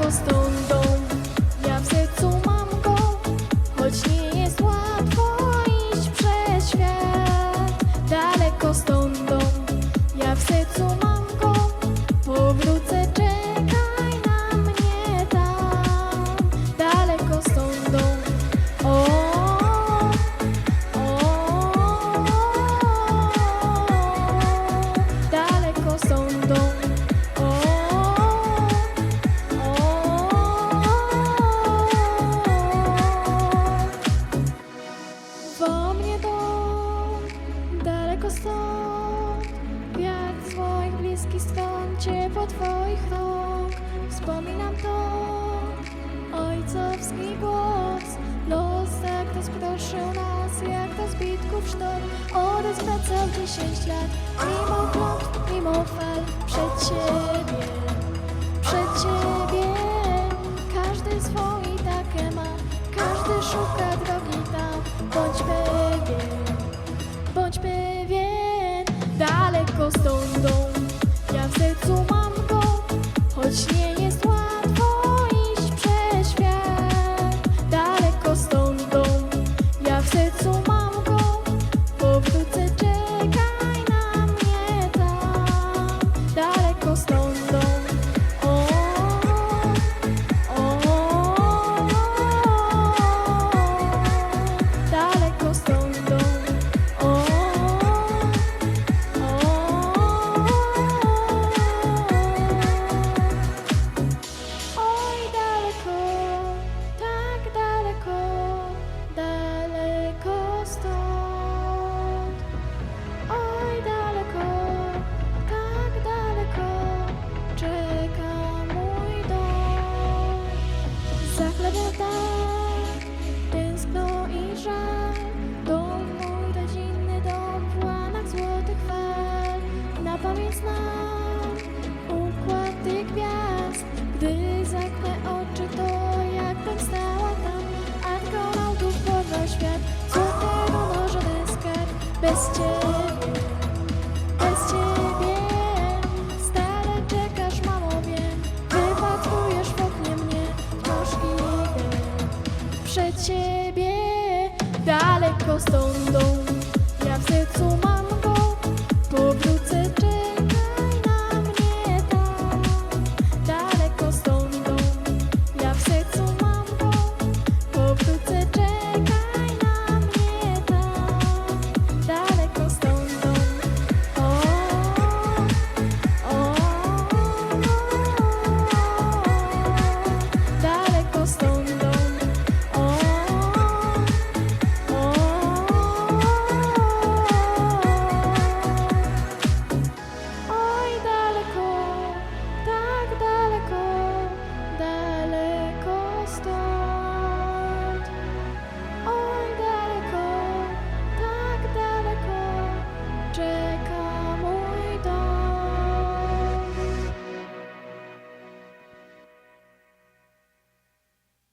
daleko stąd dom, ja w mam go, choć nie jest łatwo iść przez świat. Daleko dom, ja w mam go, powrócę, czekaj na mnie tam. Daleko stąd dom, o, o, daleko stąd dom, o. stąd Ciepło twoich rąk Wspominam to Ojcowski głos Los tak rozproszył nas Jak do zbitków sztorm Odezwracał dziesięć lat Mimo klątw, mimo fal Przed siebie przed ciebie. Każdy swój takie ma, każdy szuka drogi tam. Bądź pewien, bądź pewien. Daleko stąd Bez ciebie, bez ciebie. Stale czekasz, mamo, Wypatrujesz w oknie mnie Wciąż przed ciebie Daleko stąd